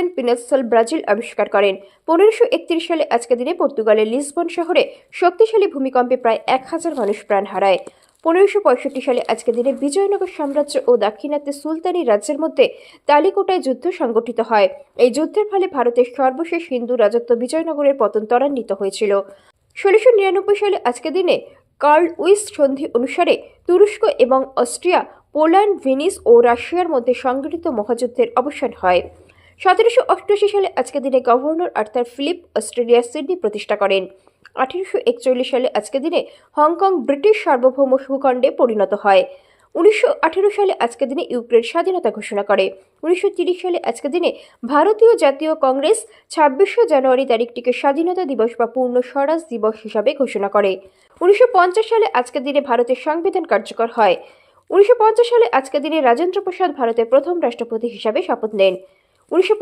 Saint পিনেসল Brazil আবিষ্কার করেন। পনেরোশো সালে আজকের দিনে পর্তুগালের লিসবন শহরে শক্তিশালী ভূমিকম্পে প্রায় এক হাজার মানুষ প্রাণ হারায়। পনেরোশো সালে আজকের দিনে বিজয়নগর সাম্রাজ্য ও দাক্ষিণাত্যে সুলতানি রাজ্যের মধ্যে তালিকোটায় যুদ্ধ সংগঠিত হয়। এই যুদ্ধের ফলে ভারতের সর্বশেষ হিন্দু রাজত্ব বিজয়নগরের পতন ত্বরান্বিত হয়েছিল। ষোলোশো নিরানব্বই সালে আজকের দিনে কার্ল উইস সন্ধি অনুসারে তুরস্ক এবং অস্ট্রিয়া, পোল্যান্ড, ভেনিস ও রাশিয়ার মধ্যে সংগঠিত মহাযুদ্ধের অবসান হয়। সতেরোশো অষ্টআশি সালে আজকের দিনে গভর্নর আর্থার ফিলিপ অস্ট্রেলিয়ার সিডনি প্রতিষ্ঠা করেন। আঠেরোশো একচল্লিশ সালে আজকের দিনে হংকং ব্রিটিশ সার্বভৌম ভূখণ্ডে পরিণত হয়। উনিশশো আঠেরো সালে আজকের দিনে ইউক্রেন স্বাধীনতা ঘোষণা করে। উনিশশো সালে আজকের দিনে ভারতীয় জাতীয় কংগ্রেস ছাব্বিশে জানুয়ারি তারিখটিকে স্বাধীনতা দিবস বা পূর্ণ স্বরাজ দিবস হিসাবে ঘোষণা করে। উনিশশো পঞ্চাশ সালে আজকের দিনে ভারতের সংবিধান কার্যকর হয়। উনিশশো পঞ্চাশ সালে আজকের দিনে রাজেন্দ্র প্রসাদ ভারতের প্রথম রাষ্ট্রপতি হিসাবে শপথ নেন। উনিশশো